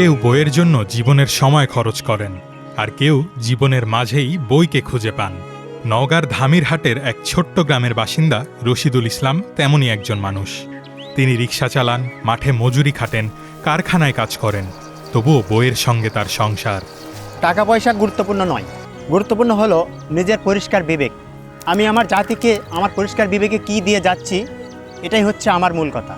কেউ বইয়ের জন্য জীবনের সময় খরচ করেন, আর কেউ জীবনের মাঝেই বইকে খুঁজে পান। নওগাঁর ধামিরহাটের এক ছোট্ট গ্রামের বাসিন্দা রশিদুল ইসলাম তেমনই একজন মানুষ। তিনি রিক্সা চালান, মাঠে মজুরি খাটেন, কারখানায় কাজ করেন, তবুও বইয়ের সঙ্গে তার সংসার। টাকা পয়সা গুরুত্বপূর্ণ নয়। গুরুত্বপূর্ণ হলো নিজের পরিষ্কার বিবেক। আমি আমার জাতিকে, আমার পরিষ্কার বিবেকে কি দিয়ে যাচ্ছি, এটাই হচ্ছে আমার মূল কথা।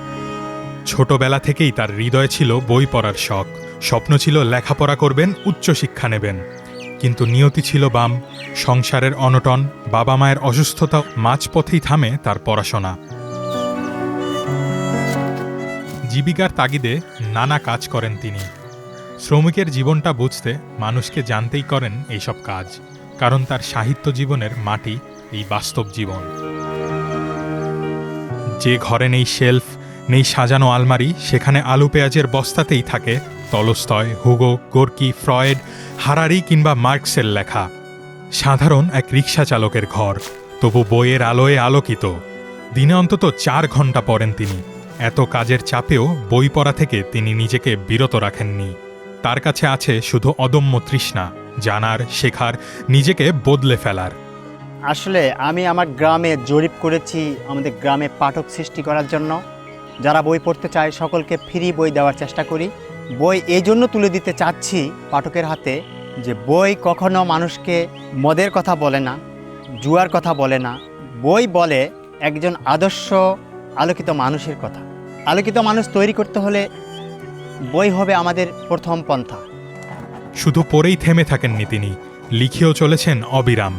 ছোটবেলা থেকেই তার হৃদয়ে ছিল বই পড়ার শখ। স্বপ্ন ছিল লেখাপড়া করবেন, উচ্চশিক্ষা নেবেন। কিন্তু নিয়তি ছিল বাম, সংসারের অনটন, বাবা মায়ের অসুস্থতা মাঝপথেই থামে তার পড়াশোনা। জীবিকার তাগিদে নানা কাজ করেন তিনি। শ্রমিকের জীবনটা বুঝতে মানুষকে জানতেই করেন এইসব কাজ, কারণ তার সাহিত্য জীবনের মাটি এই বাস্তব জীবন। যে ঘরে নেই শেলফ নেই সাজানো আলমারি, সেখানে আলু পেঁয়াজের বস্তাতেই থাকে Tolstoy, Hugo, Gorky, Freud, Harari কিংবা মার্কসের লেখা। সাধারণ এক রিক্সা চালকের ঘর, তবু বইয়ের আলোয় আলোকিত। দিনে অন্তত চার ঘণ্টা পড়েন তিনি। এত কাজের চাপেও বই পড়া থেকে তিনি নিজেকে বিরত রাখেননি। তার কাছে আছে শুধু অদম্য তৃষ্ণা, জানার, শেখার, নিজেকে বদলে ফেলার। আসলে আমি আমার গ্রামে জরিপ করেছি আমাদের গ্রামে পাঠক সৃষ্টি করার জন্য। যারা বই পড়তে চায় সকলকে ফ্রি বই দেওয়ার চেষ্টা করি। বই এই জন্য তুলে দিতে চাচ্ছি পাঠকের হাতে যে বই কখনো মানুষকে মদের কথা বলে না, জুয়ার কথা বলে না। বই বলে একজন আদর্শ, আলোকিত মানুষের কথা। আলোকিত মানুষ তৈরি করতে হলে বই হবে আমাদের প্রথম পন্থা। শুধু পড়েই থেমে থাকেননি তিনি, লিখেও চলেছেন অবিরাম।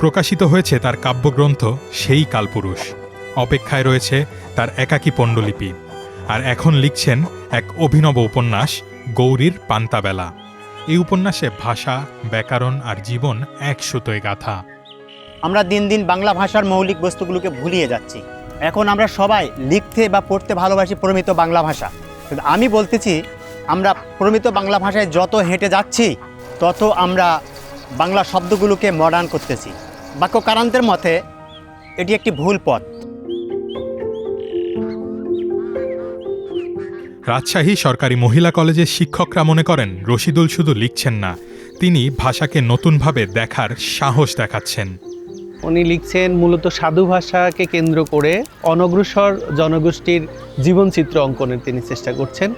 প্রকাশিত হয়েছে তার কাব্যগ্রন্থ সেই কালপুরুষ। অপেক্ষায় রয়েছে তার একাকী পণ্ডলিপি। আর এখন লিখছেন এক অভিনব উপন্যাস, গৌরীর পান্তাবেলা। এই উপন্যাসে ভাষা, ব্যাকরণ আর জীবন এক সুতোয় গাথা। আমরা দিন দিন বাংলা ভাষার মৌলিক বস্তুগুলোকে ভুলিয়ে যাচ্ছি। এখন আমরা সবাই লিখতে বা পড়তে ভালোবাসি প্রমিত বাংলা ভাষা। কিন্তু আমি বলতেছি, আমরা প্রমিত বাংলা ভাষায় যত হেঁটে যাচ্ছি, তত আমরা বাংলা শব্দগুলোকে মডার্ন করতেছি। বাক্যকারান্তের মতে, এটি একটি ভুল পথ। রাজশাহী সরকারি মহিলা কলেজের শিক্ষকরা মনে করেন, রশিদুল শুধু লিখছেন না, তিনি ভাষাকে নতুনভাবে দেখার সাহস দেখাচ্ছেন। উনি লিখছেন মূলত সাধু ভাষাকে কেন্দ্র করে অনগ্রসর জনগোষ্ঠীর জীবনচিত্র অঙ্কনের তিনি চেষ্টা করছেন।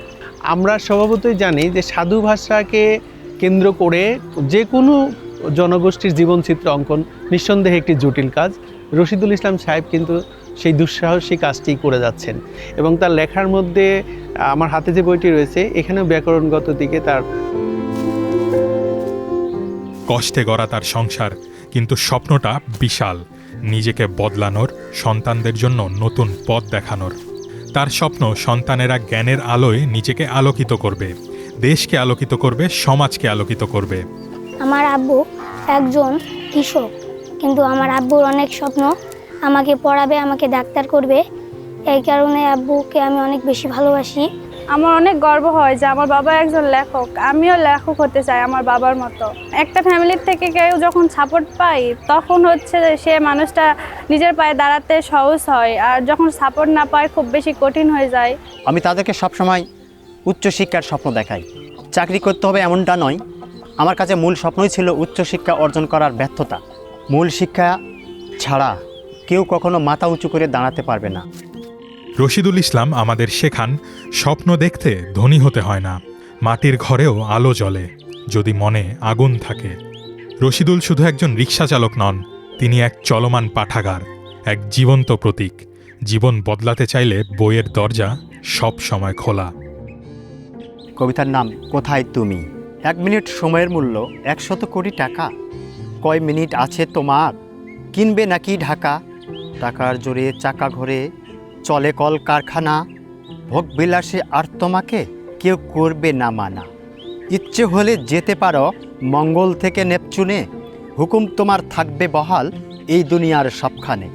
আমরা স্বভাবতই জানি যে সাধু ভাষাকে কেন্দ্র করে যে কোনো জনগোষ্ঠীর জীবনচিত্র অঙ্কন নিঃসন্দেহে একটি জটিল কাজ। রশিদুল ইসলাম সাহেব কিন্তু সেই দুঃসাহসী কাজটি করে যাচ্ছেন এবং তার লেখার মধ্যে আমার হাতে যে বইটি রয়েছে এখানেও ব্যাকরণগত দিকে তার কষ্টে গড়া তার সংসার কিন্তু স্বপ্নটা বিশাল। নিজেকে বদলানোর সন্তানদের জন্য নতুন পথ দেখানোর। তার স্বপ্ন সন্তানেরা জ্ঞানের আলোয় নিজেকে আলোকিত করবে দেশকে আলোকিত করবে সমাজকে আলোকিত করবে। আমার আব্বু একজন কৃষক। কিন্তু আমার আব্বুর অনেক স্বপ্ন। আমাকে পড়াবে আমাকে ডাক্তার করবে। এই কারণে আব্বুকে আমি অনেক বেশি ভালোবাসি। আমার অনেক গর্ব হয় যে আমার বাবা একজন লেখক। আমিও লেখক হতে চাই আমার বাবার মতো। একটা ফ্যামিলির থেকে কেউ যখন সাপোর্ট পাই তখন হচ্ছে যে সে মানুষটা নিজের পায়ে দাঁড়াতে সহজ হয়। আর যখন সাপোর্ট না পায় খুব বেশি কঠিন হয়ে যায়। আমি তাদেরকে সবসময় উচ্চশিক্ষার স্বপ্ন দেখাই। চাকরি করতে হবে এমনটা নয়। আমার কাছে মূল স্বপ্নই ছিল উচ্চশিক্ষা অর্জন করার ব্যর্থতা। মূল শিক্ষা ছাড়া কেউ কখনো মাথা উঁচু করে দাঁড়াতে পারবে না। রশিদুল ইসলাম আমাদের শেখান স্বপ্ন দেখতে ধনী হতে হয় না মাটির ঘরেও আলো জ্বলে যদি মনে আগুন থাকে। রশিদুল শুধু একজন রিক্সা চালক নন তিনি এক চলমান পাঠাগার এক জীবন্ত প্রতীক। জীবন বদলাতে চাইলে বইয়ের দরজা সব সময় খোলা। কবিতার নাম কোথায় তুমি? এক মিনিট সময়ের মূল্য একশত কোটি টাকা। কয় মিনিট আছে তোমার? কিনবে নাকি ঢাকা? টাকার জোরে চাকা ঘরে চলে কল কারখানা ভোগ বিলাসে আর তোমাকে কেউ করবে না মানা। ইচ্ছে হলে যেতে পারো, মঙ্গল থেকে নেপচুনে। হুকুম তোমার থাকবে বহাল এই দুনিয়ার সবখানে।